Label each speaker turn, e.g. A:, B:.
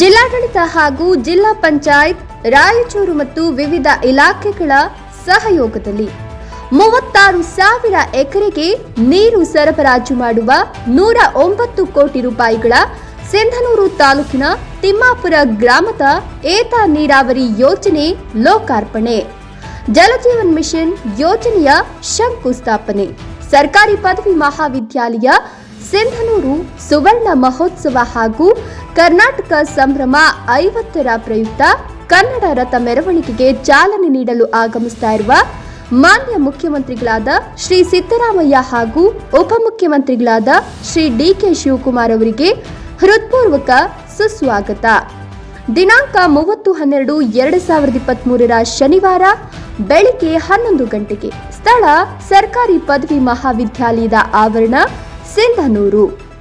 A: ಜಿಲ್ಲಾಡಳಿತ ಹಾಗೂ ಜಿಲ್ಲಾ ಪಂಚಾಯತ್, ರಾಯಚೂರು ಮತ್ತು ವಿವಿಧ ಇಲಾಖೆಗಳ ಸಹಯೋಗದಲ್ಲಿ ಮೂವತ್ತಾರು ಸಾವಿರ ಎಕರೆಗೆ ನೀರು ಸರಬರಾಜು ಮಾಡುವ ನೂರ ಒಂಬತ್ತು ಕೋಟಿ ರೂಪಾಯಿಗಳ ಸಿಂಧನೂರು ತಾಲೂಕಿನ ತಿಮ್ಮಾಪುರ ಗ್ರಾಮದ ಏತ ನೀರಾವರಿ ಯೋಜನೆ ಲೋಕಾರ್ಪಣೆ. ಜಲಜೀವನ್ ಮಿಷನ್ ಯೋಜನೆಯ ಶಂಕುಸ್ಥಾಪನೆ. ಸರ್ಕಾರಿ ಪದವಿ ಮಹಾವಿದ್ಯಾಲಯ ಸಿಂಧನೂರು ಸುವರ್ಣ ಮಹೋತ್ಸವ ಹಾಗೂ ಕರ್ನಾಟಕ ಸಂಭ್ರಮ ಐವತ್ತರ ಪ್ರಯುಕ್ತ ಕನ್ನಡ ರಥ ಮೆರವಣಿಗೆಗೆ ಚಾಲನೆ ನೀಡಲು ಆಗಮಿಸ್ತಾ ಇರುವ ಮಾನ್ಯ ಮುಖ್ಯಮಂತ್ರಿಗಳಾದ ಶ್ರೀ ಸಿದ್ದರಾಮಯ್ಯ ಹಾಗೂ ಉಪಮುಖ್ಯಮಂತ್ರಿಗಳಾದ ಶ್ರೀ ಡಿಕೆ ಶಿವಕುಮಾರ್ ಅವರಿಗೆ ಹೃತ್ಪೂರ್ವಕ ಸುಸ್ವಾಗತ. ದಿನಾಂಕ ಮೂವತ್ತು ಹನ್ನೆರಡು ಎರಡು ಸಾವಿರದ ಇಪ್ಪತ್ತ್ಮೂರರ ಶನಿವಾರ ಬೆಳಿಗ್ಗೆ ಹನ್ನೊಂದು ಗಂಟೆಗೆ ಸ್ಥಳ ಸರ್ಕಾರಿ ಪದವಿ ಮಹಾವಿದ್ಯಾಲಯದ ಆವರಣ ಸಿಂಧನೂರು.